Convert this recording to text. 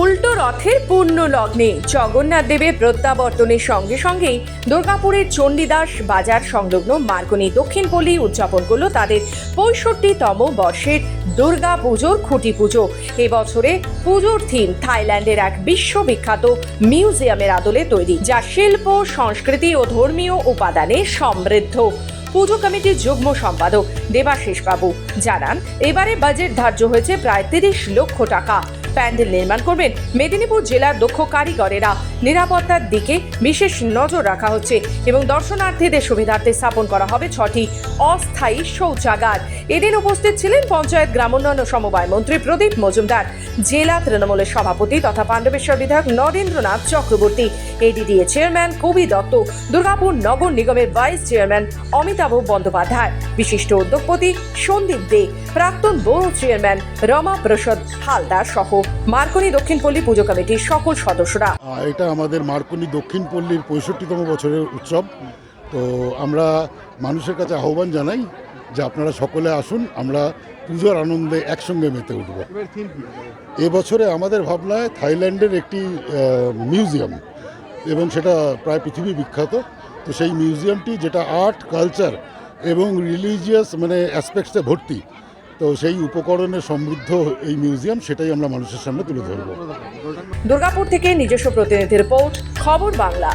উল্টো রথের পূর্ণ লগ্নে জগন্নাথ দেবের প্রত্যাবর্তনের সঙ্গে সঙ্গেই দুর্গাপুরের চণ্ডীদাস বাজার সংলগ্ন মার্কনি দক্ষিণপল্লী উদযাপন করল তাদের পঁয়ষট্টিতম বর্ষের দুর্গা পুজোর খুঁটি পুজো। এবছরে পুজোর থিম থাইল্যান্ডের এক বিশ্ববিখ্যাত মিউজিয়ামের আদলে তৈরি, যা শিল্প, সংস্কৃতি ও ধর্মীয় উপাদানে সমৃদ্ধ। পুজো কমিটির যুগ্ম সম্পাদক দেবাশিস বাবু জানান, এবারে বাজেট ধার্য হয়েছে প্রায় তিরিশ লক্ষ টাকা। প্যান্ডেল নির্মাণ করবেন। মেদিনীপুর জেলার দক্ষ কারিগরেরা। নিরাপত্তার দিকে বিশেষ নজর রাখা হচ্ছে এবং দর্শনার্থীদের সুবিধার্থে স্থাপন করা হবে ছটি অস্থায়ী শৌচাগার। এদিন উপস্থিত ছিলেন পঞ্চায়েত গ্রামোন্নয়ন সমবায় মন্ত্রী প্রদীপ মজুমদার, জেলা তৃণমূলের সভাপতি তথা পাণ্ডবেশ্বর বিধায়ক নরেন্দ্রনাথ চক্রবর্তী এডিডিএ চেয়ারম্যান কবি দত্ত, দুর্গাপুর নগর নিগমের ভাইস চেয়ারম্যান অমিতাভ বন্দ্যোপাধ্যায়, বিশিষ্ট উদ্যোগপতি সন্দীপ দে প্রাক্তন বড় চেয়ারম্যান রমা প্রসাদ হালদার সহ মার্কনি দক্ষিণপল্লী পুজো কমিটির সকল সদস্যরা। এটা আমাদের মার্কনি দক্ষিণ পল্লীর পঁয়ষট্টিতম বছরের উৎসব। তো আমরা মানুষের কাছে আহ্বান জানাই যে আপনারা সকলে আসুন আমরা পুজোর আনন্দে একসঙ্গে মেতে উঠব। এবছরে আমাদের ভাবনায় থাইল্যান্ডের একটি মিউজিয়াম এবং সেটা প্রায় পৃথিবী বিখ্যাত। তো সেই মিউজিয়ামটি যেটা আর্ট কালচার এবং রিলিজিয়াস মানে অ্যাসপেক্টসে ভর্তি তো সেই উপকরণে সমৃদ্ধ এই মিউজিয়াম সেটাই আমরা মানুষের সামনে তুলে ধরবো। দুর্গাপুর থেকে নিজস্ব প্রতিনিধি রিপোর্ট, খবর বাংলা।